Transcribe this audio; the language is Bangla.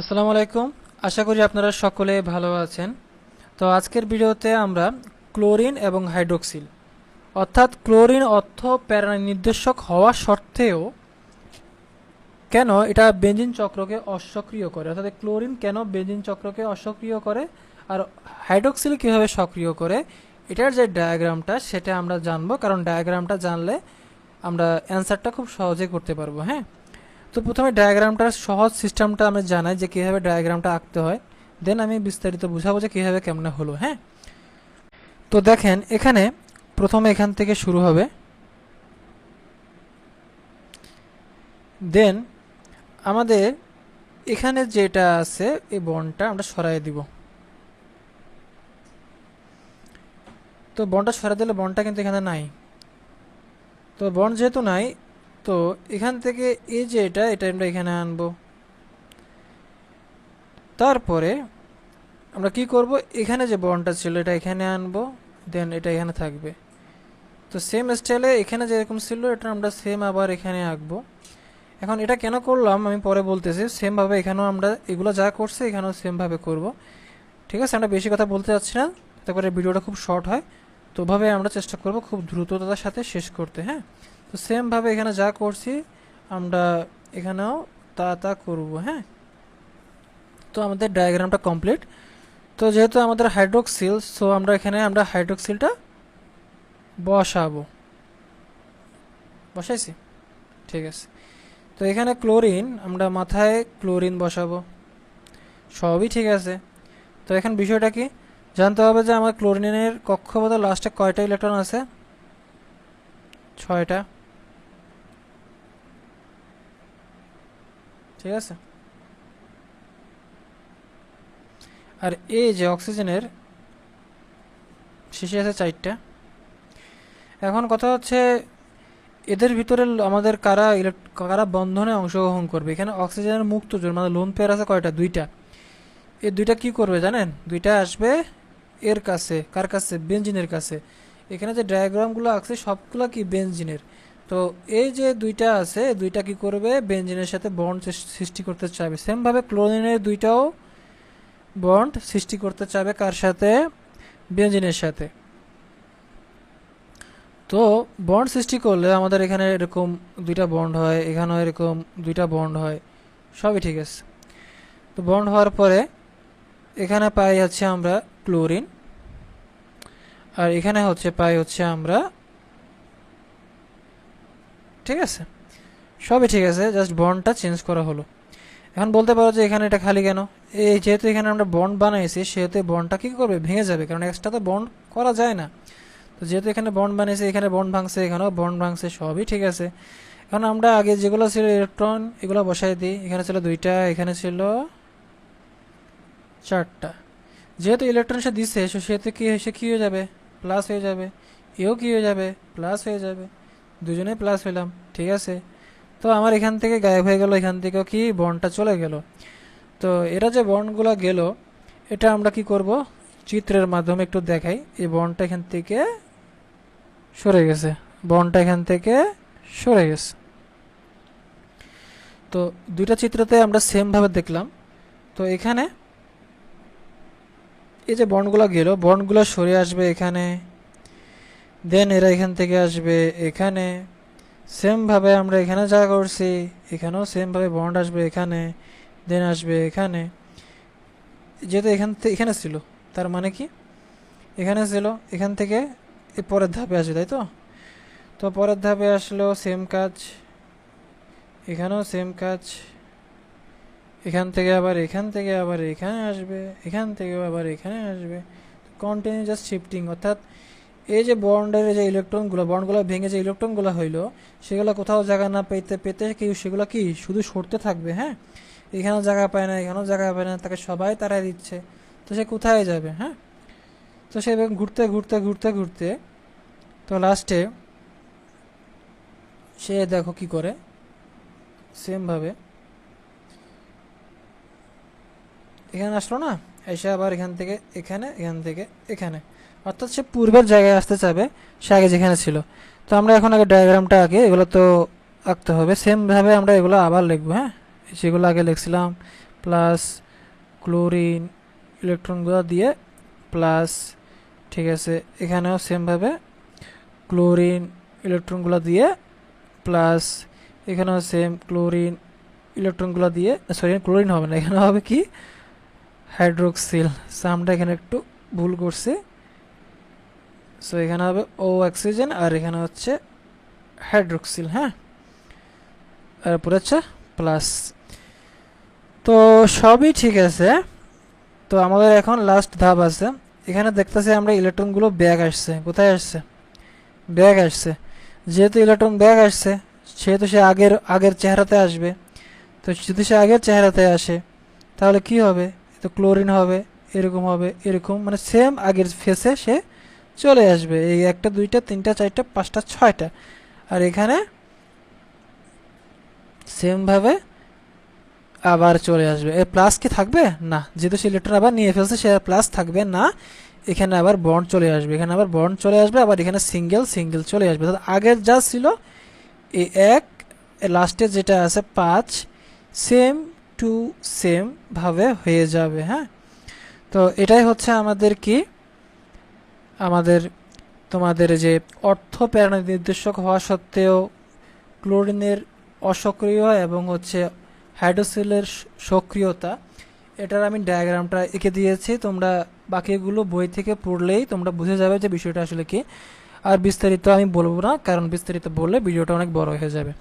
আসসালামু আলাইকুম। আশা করি আপনারা সকলে ভালো আছেন। তো আজকের ভিডিওতে আমরা ক্লোরিন এবং হাইড্রোক্সিল, অর্থাৎ ক্লোরিন অর্থ প্যারা নির্দেশক হওয়া সত্ত্বেও কেন এটা বেঞ্জিন চক্রকে অসক্রিয় করে, অর্থাৎ ক্লোরিন কেন বেঞ্জিন চক্রকে অসক্রিয় করে আর হাইড্রোক্সিল কীভাবে সক্রিয় করে, এটার যে ডায়াগ্রামটা সেটা আমরা জানব। কারণ ডায়াগ্রামটা জানলে আমরা অ্যান্সারটা খুব সহজে করতে পারব হ্যাঁ? তো প্রথমে ডায়াগ্রামটার সহজ সিস্টেমটা আমি জানাই যে কীভাবে ডায়াগ্রামটা আঁকতে হয়। দেন আমি বিস্তারিত বুঝাবো যে কীভাবে কেমনে হলো হ্যাঁ? তো দেখেন, এখানে প্রথমে এখান থেকে শুরু হবে। দেন আমাদের এখানে যেটা আছে, এই বনটা আমরা সরাই দিব। তো বনটা সরাই দিলে বনটা কিন্তু এখানে নাই। তো বন যেহেতু নাই তো এখান থেকে এই যে এটা এটা আমরা এখানে আনব। তারপরে আমরা কি করব? এখানে যে বনটা ছিল, এটা এখানে আনব। দেন এটা এখানে থাকবে। তো সেম স্টাইলে এখানে যেরকম ছিল, এটা আমরা সেম আবার এখানে আঁকবো। এখন এটা কেন করলাম? আমি পরে বলতেছি। সেমভাবে এখানেও আমরা এগুলো যা করছে, এখানেও সেমভাবে করব। ঠিক আছে? আমরা বেশি কথা বলতে চাচ্ছি না। তারপরে ভিডিওটা খুব শর্ট হয়। তো ওভাবে আমরা চেষ্টা করব খুব দ্রুততার সাথে শেষ করতে হ্যাঁ? তো সেমভাবে এখানে যা করছি, আমরা এখানেও তা তা করব হ্যাঁ? তো আমাদের ডায়াগ্রামটা কমপ্লিট তো যেহেতু আমাদের হাইড্রোক্সিল সো আমরা এখানে আমরা হাইড্রোক্সিলটা বসাবো। বসাইছি? ঠিক আছে। তো এখানে ক্লোরিন আমরা মাথায় ক্লোরিন বসাবো। সবই ঠিক আছে। তো এখন বিষয়টা কি? জানতে হবে যে আমার ক্লোরিনের কক্ষপথে লাস্টে কয়টা ইলেকট্রন আছে? ছয়টা। ঠিক আছে? আর এই যে অক্সিজেনের শেষে আছে চারটা, এখন কথা হচ্ছে এদের ভিতরে আমাদের কারা কারা বন্ধনে অংশগ্রহণ করবে? এখানে অক্সিজেনের মুক্ত জোর মানে লোন পেয়ার আছে কয়টা? দুইটা। এই দুইটা কি করবে জানেন? দুইটা আসবে এর কাছে, কার কাছে? বেঞ্জিনের কাছে। এখানে যে ডায়াগ্রামগুলো আছে সবগুলো কি বেঞ্জিনের? তো এই যে দুইটা আছে, দুইটা কি করবে? বেঞ্জিনের সাথে বন্ড সৃষ্টি করতে চাইবে। সেমভাবে ক্লোরিনের দুইটাও বন্ড সৃষ্টি করতে চাইবে কার সাথে? বেঞ্জিনের সাথে। তো বন্ড সৃষ্টি করলে আমাদের এখানে এরকম দুইটা বন্ড হয়, এখানেও এরকম দুইটা বন্ড হয়। সবই ঠিক আছে। তো বন্ড হওয়ার পরে এখানে পাই হচ্ছে আমরা ক্লোরিন, আর এখানে হচ্ছে, পাই হচ্ছে আমরা ঠিক আছে? সবই ঠিক আছে জাস্ট বন্ডটা চেঞ্জ করা হলো। এখন বলতে পারো যে এখানে এটা খালি কেন? এই যেহেতু এখানে আমরা বন্ড বানাইছি, সেহেতু বন্ডটা কী করবে? ভেঙে যাবে, কারণ এক্সট্রা তো বন্ড করা যায় না। তো যেহেতু এখানে বন্ড বানিয়েছে এখানে বন্ড ভাঙছে, এখানেও বন্ড ভাঙছে, সবই ঠিক আছে। এখন আমরা আগে যেগুলো ছিল ইলেকট্রন এগুলো বসাই দিই। এখানে ছিল দুইটা, এখানে ছিল চারটা। যেহেতু ইলেকট্রন সে দিচ্ছে সেহেতু কী সে কী হয়ে যাবে? প্লাস হয়ে যাবে। এও কী হয়ে যাবে? প্লাস হয়ে যাবে। দুজনেই প্লাস হলাম ঠিক আছে? তো আমার এখান থেকে গায়েব হয়ে গেল, এখান থেকেও কি বন্ডটা চলে গেল? তো এরা যে বন্ডগুলো গেল, এটা আমরা কি করব? চিত্রের মাধ্যমে একটু দেখাই। এই বন্ডটা এখান থেকে সরে গেছে। বন্ডটা এখান থেকে সরে গেছে। তো দুইটা চিত্রতে আমরা সেমভাবে দেখলাম। তো এখানে এই যে বন্ডগুলো গেল বন্ডগুলো সরে আসবে এখানে। দেন এরা এখান থেকে আসবে এখানে। সেমভাবে আমরা এখানে যা করছি, এখানেও সেমভাবে বন্ড আসবে এখানে দেন আসবে এখানে। যেহেতু এখান থেকে এখানে ছিল, তার মানে কি? এখানে ছিল, এখান থেকে এ পরের ধাপে আসবে, তাই তো? তো পরের ধাপে আসলেও সেম কাজ, এখানেও সেম কাজ। এখান থেকে আবার এখান থেকে আবার এখানে আসবে, এখান থেকে আবার এখানে আসবে। কন্টিনিউ জাস্ট শিফটিং অর্থাৎ এই যে বন্ডের যে ইলেকট্রনগুলো, বন্ডগুলো ভেঙে যে ইলেকট্রনগুলো হইল, সেগুলো কোথাও জায়গা না পেতে পেতে কি সেগুলো কি শুধু সরতে থাকবে হ্যাঁ? এখানেও জায়গা পায় না, এখানেও জায়গা পায় না, তাকে সবাই তারাই দিচ্ছে। তো সে কোথায় যাবে হ্যাঁ? তো সে ঘুরতে ঘুরতে ঘুরতে ঘুরতে, তো লাস্টে সে দেখো কি করে সেমভাবে এখানে আসলো না? এসে আবার এখান থেকে, এখানে, এখান থেকে, এখানে। অর্থাৎ সে পূর্বের জায়গায় আসতে চাবে সে আগে যেখানে ছিল। তো আমরা এখন আগে ডায়াগ্রামটা আঁকি এগুলো তো আঁকতে হবে। সেমভাবে আমরা এগুলো আবার লিখব হ্যাঁ? সেগুলো আগে লিখছিলাম প্লাস ক্লোরিন ইলেকট্রনগুলো দিয়ে প্লাস ঠিক আছে, এখানেও সেমভাবে ক্লোরিন ইলেকট্রনগুলো দিয়ে প্লাস এখানেও সেম ক্লোরিন ইলেকট্রনগুলো দিয়ে সরি ক্লোরিন হবে না, এখানে হবে কি? হাইড্রোক্সিল সো আমরা এখানে একটু ভুল করছি। সো এখানে হবে ও অক্সিজেন আর এখানে হচ্ছে হাইড্রোক্সিল হ্যাঁ? আর পরে হচ্ছে প্লাস তো সবই ঠিক আছে। তো আমাদের এখন লাস্ট ধাপ আছে। এখানে দেখতেছি আমরা ইলেকট্রনগুলো ব্যাগ আসছে। কোথায় আসছে? ব্যাগ আসছে। যেহেতু ইলেকট্রন ব্যাগ আসছে, সেহেতু সে আগের আগের চেহারাতে আসবে। তো যদি সে আগের চেহারাতে আসে, তাহলে কি হবে? তো ক্লোরিন হবে, এরকম হবে, এরকম। মানে সেম আগের ফেসে সে চলে আসবে। এই একটা, দুইটা, তিনটা, চারটা, পাঁচটা, ছয়টা। আর এখানে সেমভাবে আবার চলে আসবে। এর প্লাস কি থাকবে? না, যেহেতু সে ইলেকট্রন আবার নিয়ে ফেলছে, সে প্লাস থাকবে না। এখানে আবার বন্ড চলে আসবে। এখানে আবার বন্ড চলে আসবে, আবার এখানে সিঙ্গেল সিঙ্গেল চলে আসবে। অর্থাৎ আগের যা ছিল এই এক লাস্টে যেটা আছে, পাঁচ সেম টু সেম ভাবে হয়ে যাবে হ্যাঁ? তো এটাই হচ্ছে আমাদের কি আমাদের, তোমাদের যে অর্থ প্রেরণা নির্দেশক হওয়া সত্ত্বেও ক্লোরিনের অসক্রিয় এবং হচ্ছে হাইড্রোসিলের সক্রিয়তা, এটার আমি ডায়াগ্রামটা এঁকে দিয়েছি। তোমরা বাকিগুলো বই থেকে পড়লেই তোমরা বুঝে যাবে যে বিষয়টা আসলে কি। আর বিস্তারিত আমি বলব না, কারণ বিস্তারিত বললে ভিডিওটা অনেক বড় হয়ে যাবে।